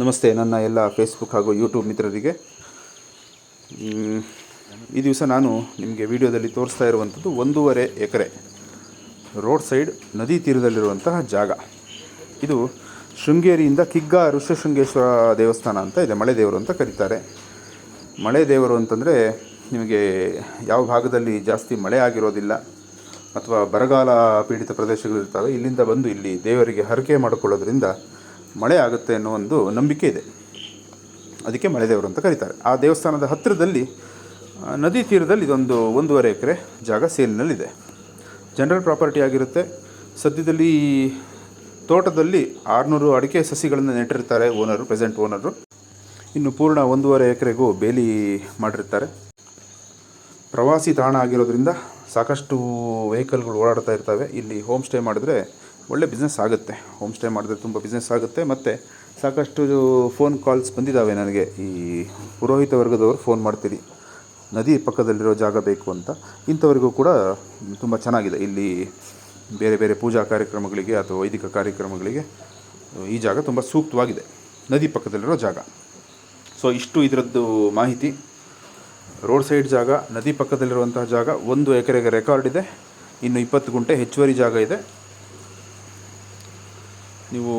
ನಮಸ್ತೆ, ನನ್ನ ಎಲ್ಲ ಫೇಸ್ಬುಕ್ ಹಾಗೂ ಯೂಟ್ಯೂಬ್ ಮಿತ್ರರಿಗೆ. ಈ ದಿವಸ ನಾನು ನಿಮಗೆ ವಿಡಿಯೋದಲ್ಲಿ ತೋರಿಸ್ತಾ ಇರುವಂಥದ್ದು ಒಂದೂವರೆ ಎಕರೆ ರೋಡ್ ಸೈಡ್ ನದಿ ತೀರದಲ್ಲಿರುವಂತಹ ಜಾಗ. ಇದು ಶೃಂಗೇರಿಯಿಂದ ಕಿಗ್ಗ ಋಷಶೃಂಗೇಶ್ವರ ದೇವಸ್ಥಾನ ಅಂತ ಇದೆ ಮಳೆ ದೇವರು ಅಂತ ಕರೀತಾರೆ. ಮಳೆ ದೇವರು ಅಂತಂದರೆ ನಿಮಗೆ ಯಾವ ಭಾಗದಲ್ಲಿ ಜಾಸ್ತಿ ಮಳೆ ಆಗಿರೋದಿಲ್ಲ ಅಥವಾ ಬರಗಾಲ ಪೀಡಿತ ಪ್ರದೇಶಗಳಿರ್ತವೆ, ಇಲ್ಲಿಂದ ಬಂದು ಇಲ್ಲಿ ದೇವರಿಗೆ ಹರಕೆ ಮಾಡಿಕೊಳ್ಳೋದ್ರಿಂದ ಮಳೆ ಆಗುತ್ತೆ ಅನ್ನೋ ಒಂದು ನಂಬಿಕೆ ಇದೆ. ಅದಕ್ಕೆ ಮಳೆದೇವರು ಅಂತ ಕರೀತಾರೆ. ಆ ದೇವಸ್ಥಾನದ ಹತ್ತಿರದಲ್ಲಿ ನದಿ ತೀರದಲ್ಲಿ ಇದೊಂದು ಒಂದೂವರೆ ಎಕರೆ ಜಾಗ ಸೇಲಿನಲ್ಲಿದೆ ಜನರಲ್ ಪ್ರಾಪರ್ಟಿ ಆಗಿರುತ್ತೆ. ಸದ್ಯದಲ್ಲಿ ತೋಟದಲ್ಲಿ ಆರುನೂರು ಅಡಿಕೆ ಸಸಿಗಳನ್ನು ನೆಟ್ಟಿರ್ತಾರೆ ಓನರು, ಪ್ರೆಸೆಂಟ್ ಓನರು. ಇನ್ನು ಪೂರ್ಣ ಒಂದೂವರೆ ಎಕರೆಗೂ ಬೇಲಿ ಮಾಡಿರ್ತಾರೆ. ಪ್ರವಾಸಿ ತಾಣ ಆಗಿರೋದ್ರಿಂದ ಸಾಕಷ್ಟು ವೆಹಿಕಲ್ಗಳು ಓಡಾಡ್ತಾ ಇರ್ತವೆ. ಇಲ್ಲಿ ಹೋಮ್ ಸ್ಟೇ ಮಾಡಿದ್ರೆ ಒಳ್ಳೆ ಬಿಸ್ನೆಸ್ ಆಗುತ್ತೆ. ಹೋಮ್ ಸ್ಟೇ ಮಾಡಿದ್ರೆ ತುಂಬ ಬಿಸ್ನೆಸ್ ಆಗುತ್ತೆ. ಮತ್ತು ಸಾಕಷ್ಟು ಫೋನ್ ಕಾಲ್ಸ್ ಬಂದಿದ್ದಾವೆ ನನಗೆ. ಈ ಪುರೋಹಿತ ವರ್ಗದವರು ಫೋನ್ ಮಾಡ್ತೀರಿ. ನದಿ ಪಕ್ಕದಲ್ಲಿರೋ ಜಾಗ ಬೇಕು ಅಂತ. ಇಂಥವರಿಗೂ ಕೂಡ ತುಂಬ ಚೆನ್ನಾಗಿದೆ. ಇಲ್ಲಿ ಬೇರೆ ಬೇರೆ ಪೂಜಾ ಕಾರ್ಯಕ್ರಮಗಳಿಗೆ ಅಥವಾ ವೈದಿಕ ಕಾರ್ಯಕ್ರಮಗಳಿಗೆ ಈ ಜಾಗ ತುಂಬ ಸೂಕ್ತವಾಗಿದೆ. ನದಿ ಪಕ್ಕದಲ್ಲಿರೋ ಜಾಗ. ಸೊ ಇಷ್ಟು ಇದರದ್ದು ಮಾಹಿತಿ. ರೋಡ್ ಸೈಡ್ ಜಾಗ, ನದಿ ಪಕ್ಕದಲ್ಲಿರುವಂತಹ ಜಾಗ, ಒಂದು ಎಕರೆಗೆ ರೆಕಾರ್ಡ್ ಇದೆ. ಇನ್ನು ಇಪ್ಪತ್ತು ಗುಂಟೆ ಹೆಚ್ಚುವರಿ ಜಾಗ ಇದೆ. ನೀವು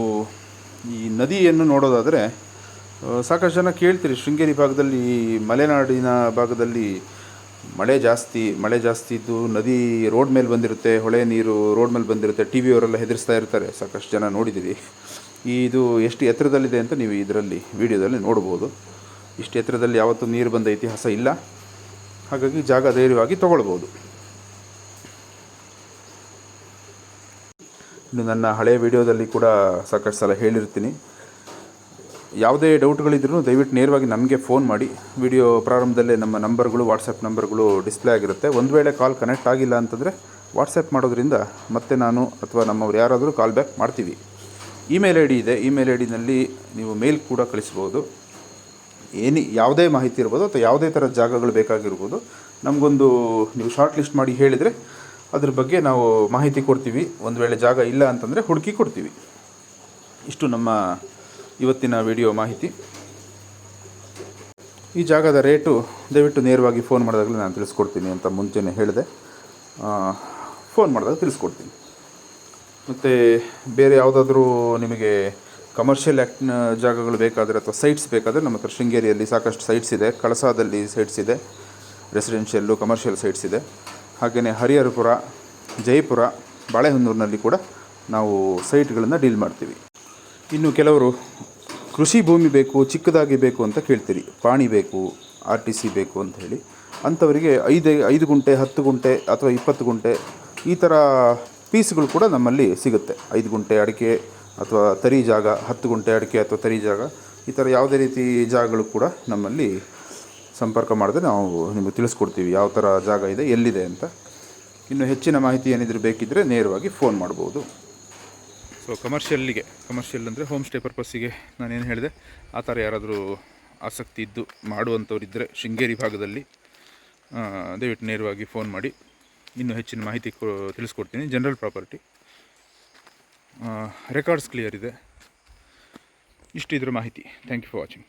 ಈ ನದಿಯನ್ನು ನೋಡೋದಾದರೆ ಸಾಕಷ್ಟು ಜನ ಕೇಳ್ತೀರಿ, ಶೃಂಗೇರಿ ಭಾಗದಲ್ಲಿ, ಮಲೆನಾಡಿನ ಭಾಗದಲ್ಲಿ ಮಳೆ ಜಾಸ್ತಿ ಮಳೆ ಜಾಸ್ತಿ ಇದ್ದು ನದಿ ರೋಡ್ ಮೇಲೆ ಬಂದಿರುತ್ತೆ, ಹೊಳೆ ನೀರು ರೋಡ್ ಮೇಲೆ ಬಂದಿರುತ್ತೆ ಟಿ ವಿಯವರೆಲ್ಲ ಹೆದರಿಸ್ತಾ ಇರ್ತಾರೆ, ಸಾಕಷ್ಟು ಜನ ನೋಡಿದ್ದೀರಿ. ಇದು ಎಷ್ಟು ಎತ್ತರದಲ್ಲಿದೆ ಅಂತ ನೀವು ಇದರಲ್ಲಿ, ವಿಡಿಯೋದಲ್ಲಿ ನೋಡ್ಬೋದು. ಇಷ್ಟು ಎತ್ತರದಲ್ಲಿ ಯಾವತ್ತೂ ನೀರು ಬಂದ ಇತಿಹಾಸ ಇಲ್ಲ. ಹಾಗಾಗಿ ಜಾಗ ಧೈರ್ಯವಾಗಿ ತಗೊಳ್ಬೋದು. ಇನ್ನು ನನ್ನ ಹಳೆಯ ವಿಡಿಯೋದಲ್ಲಿ ಕೂಡ ಸಾಕಷ್ಟು ಸಲ ಹೇಳಿರ್ತೀನಿ. ಯಾವುದೇ ಡೌಟ್ಗಳಿದ್ರೂ ದಯವಿಟ್ಟು ನೇರವಾಗಿ ನಮಗೆ ಫೋನ್ ಮಾಡಿ. ವಿಡಿಯೋ ಪ್ರಾರಂಭದಲ್ಲೇ ನಮ್ಮ ನಂಬರ್ಗಳು ವಾಟ್ಸಪ್ ನಂಬರ್ಗಳು ಡಿಸ್ಪ್ಲೇ ಆಗಿರುತ್ತೆ. ಒಂದು ವೇಳೆ ಕಾಲ್ ಕನೆಕ್ಟ್ ಆಗಿಲ್ಲ ಅಂತಂದರೆ ವಾಟ್ಸಪ್ ಮಾಡೋದ್ರಿಂದ ಮತ್ತೆ ನಾನು ಅಥವಾ ನಮ್ಮವ್ರು ಯಾರಾದರೂ ಕಾಲ್ ಬ್ಯಾಕ್ ಮಾಡ್ತೀವಿ. ಇಮೇಲ್ ಐ ಡಿ ಇದೆ. ಇಮೇಲ್ ಐ ಡಿನಲ್ಲಿ ನೀವು ಮೇಲ್ ಕೂಡ ಕಳಿಸ್ಬೋದು. ಏನಿ ಯಾವುದೇ ಮಾಹಿತಿ ಇರ್ಬೋದು ಅಥವಾ ಯಾವುದೇ ಥರ ಜಾಗಗಳು ಬೇಕಾಗಿರ್ಬೋದು. ನಮಗೊಂದು ನೀವು ಶಾರ್ಟ್ ಲಿಸ್ಟ್ ಮಾಡಿ ಹೇಳಿದರೆ ಅದ್ರ ಬಗ್ಗೆ ನಾವು ಮಾಹಿತಿ ಕೊಡ್ತೀವಿ. ಒಂದು ವೇಳೆ ಜಾಗ ಇಲ್ಲ ಅಂತಂದರೆ ಹುಡುಕಿ ಕೊಡ್ತೀವಿ. ಇಷ್ಟು ನಮ್ಮ ಇವತ್ತಿನ ವಿಡಿಯೋ ಮಾಹಿತಿ. ಈ ಜಾಗದ ರೇಟು ದಯವಿಟ್ಟು ನೇರವಾಗಿ ಫೋನ್ ಮಾಡಿದಾಗಲೇ ನಾನು ತಿಳಿಸ್ಕೊಡ್ತೀನಿ ಅಂತ ಮುಂಚೆನೇ ಹೇಳಿದೆ. ಫೋನ್ ಮಾಡಿದಾಗ ತಿಳಿಸ್ಕೊಡ್ತೀನಿ. ಮತ್ತು ಬೇರೆ ಯಾವುದಾದ್ರೂ ನಿಮಗೆ ಕಮರ್ಷಿಯಲ್ ಆ್ಯಕ್ಟ್ ಜಾಗಗಳು ಬೇಕಾದರೆ ಅಥವಾ ಸೈಟ್ಸ್ ಬೇಕಾದರೆ ನಮ್ಮ ಹತ್ರ ಶೃಂಗೇರಿಯಲ್ಲಿ ಸಾಕಷ್ಟು ಸೈಟ್ಸ್ ಇದೆ. ಕಳಸಾದಲ್ಲಿ ಸೈಟ್ಸ್ ಇದೆ. ರೆಸಿಡೆನ್ಷಿಯಲ್ಲು ಕಮರ್ಷಿಯಲ್ ಸೈಟ್ಸ್ ಇದೆ. ಹಾಗೆಯೇ ಹರಿಹರಪುರ, ಜೈಪುರ, ಬಾಳೆಹೊನ್ನೂರಿನಲ್ಲಿ ಕೂಡ ನಾವು ಸೈಟ್ಗಳನ್ನು ಡೀಲ್ ಮಾಡ್ತೀವಿ. ಇನ್ನು ಕೆಲವರು ಕೃಷಿ ಭೂಮಿ ಬೇಕು, ಚಿಕ್ಕದಾಗಿ ಬೇಕು ಅಂತ ಕೇಳ್ತೀರಿ. ಪಾಣಿ ಬೇಕು, ಆರ್ ಟಿ ಸಿ ಬೇಕು ಅಂತ ಹೇಳಿ. ಅಂಥವರಿಗೆ ಐದು ಐದು ಗುಂಟೆ, ಹತ್ತು ಗುಂಟೆ ಅಥವಾ ಇಪ್ಪತ್ತು ಗುಂಟೆ ಈ ಥರ ಪೀಸ್ಗಳು ಕೂಡ ನಮ್ಮಲ್ಲಿ ಸಿಗುತ್ತೆ. ಐದು ಗುಂಟೆ ಅಡಿಕೆ ಅಥವಾ ತರಿ ಜಾಗ, ಹತ್ತು ಗುಂಟೆ ಅಡಿಕೆ ಅಥವಾ ತರಿ ಜಾಗ ಈ ಥರ ಯಾವುದೇ ರೀತಿ ಜಾಗಗಳು ಕೂಡ ನಮ್ಮಲ್ಲಿ ಸಂಪರ್ಕ ಮಾಡಿದ್ರೆ ನಾವು ನಿಮಗೆ ತಿಳಿಸ್ಕೊಡ್ತೀವಿ ಯಾವ ಥರ ಜಾಗ ಇದೆ, ಎಲ್ಲಿದೆ ಅಂತ. ಇನ್ನು ಹೆಚ್ಚಿನ ಮಾಹಿತಿ ಏನಿದ್ರು ಬೇಕಿದ್ದರೆ ನೇರವಾಗಿ ಫೋನ್ ಮಾಡ್ಬೋದು. ಸೊ ಕಮರ್ಷಿಯಲ್ಲಿಗೆ ಕಮರ್ಷಿಯಲ್ ಅಂದರೆ ಹೋಮ್ ಸ್ಟೇ ಪರ್ಪಸ್ಸಿಗೆ ನಾನೇನು ಹೇಳಿದೆ, ಆ ಥರ ಯಾರಾದರೂ ಆಸಕ್ತಿ ಇದ್ದು ಮಾಡುವಂಥವ್ರಿದ್ದರೆ ಶೃಂಗೇರಿ ಭಾಗದಲ್ಲಿ ದಯವಿಟ್ಟು ನೇರವಾಗಿ ಫೋನ್ ಮಾಡಿ. ಇನ್ನೂ ಹೆಚ್ಚಿನ ಮಾಹಿತಿ ಕೊ, ತಿಳಿಸ್ಕೊಡ್ತೀನಿ. ಜನರಲ್ ಪ್ರಾಪರ್ಟಿ ರೆಕಾರ್ಡ್ಸ್ ಕ್ಲಿಯರ್ ಇದೆ. ಇಷ್ಟು ಇದ್ರ ಮಾಹಿತಿ. Thank you for watching